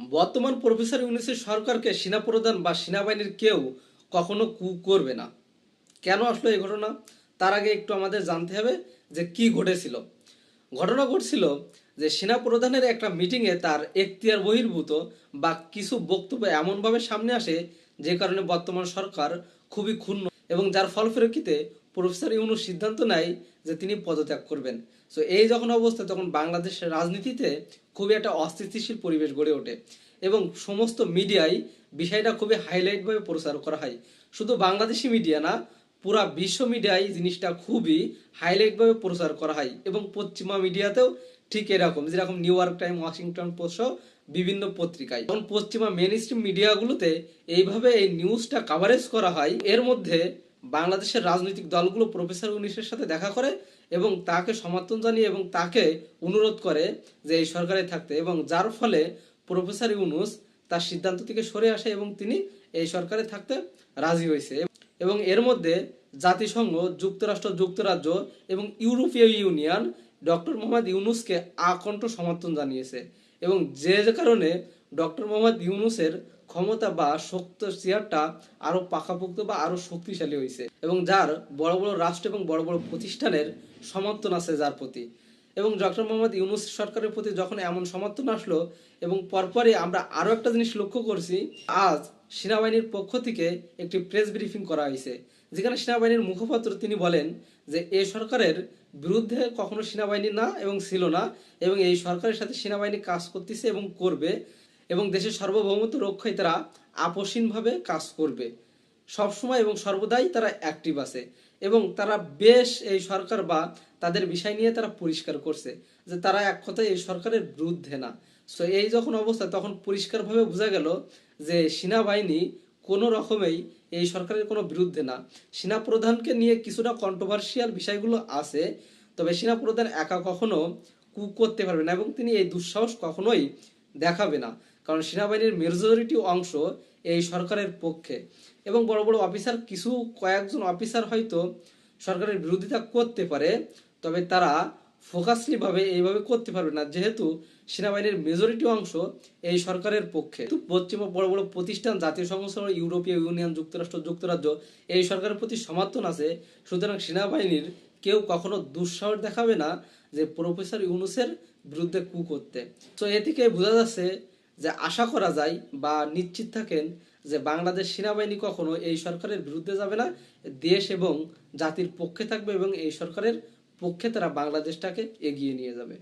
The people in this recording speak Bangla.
বর্তমান প্রফেসর ইউনিসের সরকারকে সেনাপ্রধান বা সেনাবাহিনীর কেউ কখনো কু করবে না। কেন আসলো এই ঘটনা? তার আগে একটু আমাদের জানতে হবে যে কি ঘটেছিল। ঘটনা ঘটছিল যে সেনাপ্রধানের একটা মিটিংয়ে তার এখতিয়ার বহির্ভূত বা কিছু বক্তব্য এমনভাবে সামনে আসে যে কারণে বর্তমান সরকার খুবই ক্ষুণ্ণ এবং যার ফলপ্রেক্ষিতে প্রফেসর ইউনুস সিদ্ধান্ত নেয় যে তিনি পদত্যাগ করবেন। সো এই যখন অবস্থা, তখন বাংলাদেশের রাজনীতিতে খুবই একটা অস্থিতিশীল পরিবেশ গড়ে ওঠে এবং সমস্ত মিডিয়ায় বিষয়টা খুবই হাইলাইটভাবে প্রচার করা হয়। শুধু বাংলাদেশি মিডিয়া না, পুরা বিশ্ব মিডিয়ায় জিনিসটা খুবই হাইলাইটভাবে প্রচার করা হয় এবং পশ্চিমা মিডিয়াতেও ঠিক এরকম, যেরকম New York Time, Washington Post বিভিন্ন পত্রিকায়। তখন পশ্চিমা মেন স্ট্রিম মিডিয়াগুলোতে এইভাবে এই নিউজটা কাভারেজ করা হয়, এর মধ্যে বাংলাদেশের রাজনৈতিক দলগুলো প্রফেসর উনিশের সাথে দেখা করে এবং তাকে সমর্থন জানিয়ে এবং তাকে অনুরোধ করে যে এই সরকারে থাকতে এবং যার ফলে প্রফেসর ইউনুস তার সিদ্ধান্ত থেকে সরে আসে এবং তিনি এই সরকারে থাকতে রাজি হয়েছে। এবং এর মধ্যে জাতিসংঘ, যুক্তরাষ্ট্র, যুক্তরাজ্য এবং ইউরোপীয় ইউনিয়ন ডক্টর মোহাম্মদ ইউনুসকে আকণ্ঠ সমর্থন জানিয়েছে এবং যে কারণে ডক্টর মোহাম্মদ ইউনুসের ক্ষমতা বা শক্ত চেয়ারটা আরও পাকাপোক্ত বা আরও শক্তিশালী হয়েছে এবং যার বড় বড় রাষ্ট্র এবং বড় বড় প্রতিষ্ঠানের সমর্থন আছে যার প্রতি। এবং ডক্টর মোহাম্মদ ইউনুস সরকারের প্রতি যখন এমন সমর্থন আসলো এবং পরপরই আমরা আরও একটা জিনিস লক্ষ্য করছি, আজ সেনাবাহিনীর পক্ষ থেকে একটি প্রেস ব্রিফিং করা হয়েছে যেখানে সেনাবাহিনীর মুখপাত্র তিনি বলেন যে এই সরকারের বিরুদ্ধে কখনো সেনাবাহিনী না এবং ছিল না এবং এই সরকারের সাথে সেনাবাহিনী কাজ করতেছে এবং করবে। এবং দেশের সার্বভৌমত্ব রক্ষায় তারা আপসীনভাবে কাজ করবে। সবসময় এবং সর্বদাই তারা অ্যাক্টিভ আছে এবং তারা বেশ এই সরকার বা তাদের বিষয় নিয়ে তারা পরিষ্কার করছে যে তারা এক কথায় এই সরকারের বিরুদ্ধে না। সো এই যখন অবস্থা, তখন পরিষ্কারভাবে বোঝা গেল যে সেনাবাহিনী কোনো রকমেই এই সরকারের কোনো বিরুদ্ধে না। সেনা প্রধানকে নিয়ে কিছুটা কন্ট্রোভার্সিয়াল বিষয়গুলো আছে, তবে সেনা প্রধান একা কখনো কু করতে পারবে না এবং তিনি এই দুঃসাহস কখনোই দেখাবে না। কারণ সেনাবাহিনীর মেজরিটি অংশ এই সরকারের পক্ষে। এবং বড় বড় অফিসার কিছু কয়েকজন অফিসার হয়তো সরকারের বিরোধিতা করতে পারে, তবে তারা ফোকাসলি ভাবে এইভাবে করতে পারবে না, যেহেতু সেনাবাহিনীর মেজরিটি অংশ এই সরকারের পক্ষে। পশ্চিমা বড় বড় প্রতিষ্ঠান, জাতীয় সংস্থা, ইউরোপীয় ইউনিয়ন, যুক্তরাষ্ট্র, যুক্তরাজ্য, এই সরকারের প্রতি সমর্থন আছে। সুতরাং সেনাবাহিনীর কেউ কখনো দুঃসাহস দেখাবে না যে প্রফেসর ইউনুসের বিরুদ্ধে কু করতে। তো এ থেকে বোঝা যাচ্ছে যে আশা করা যায় বা নিশ্চিত থাকেন যে বাংলাদেশ সেনাবাহিনী কখনো এই সরকারের বিরুদ্ধে যাবে না। দেশ এবং জাতির পক্ষে থাকবে এবং এই সরকারের পক্ষে তারা বাংলাদেশটাকে এগিয়ে নিয়ে যাবে।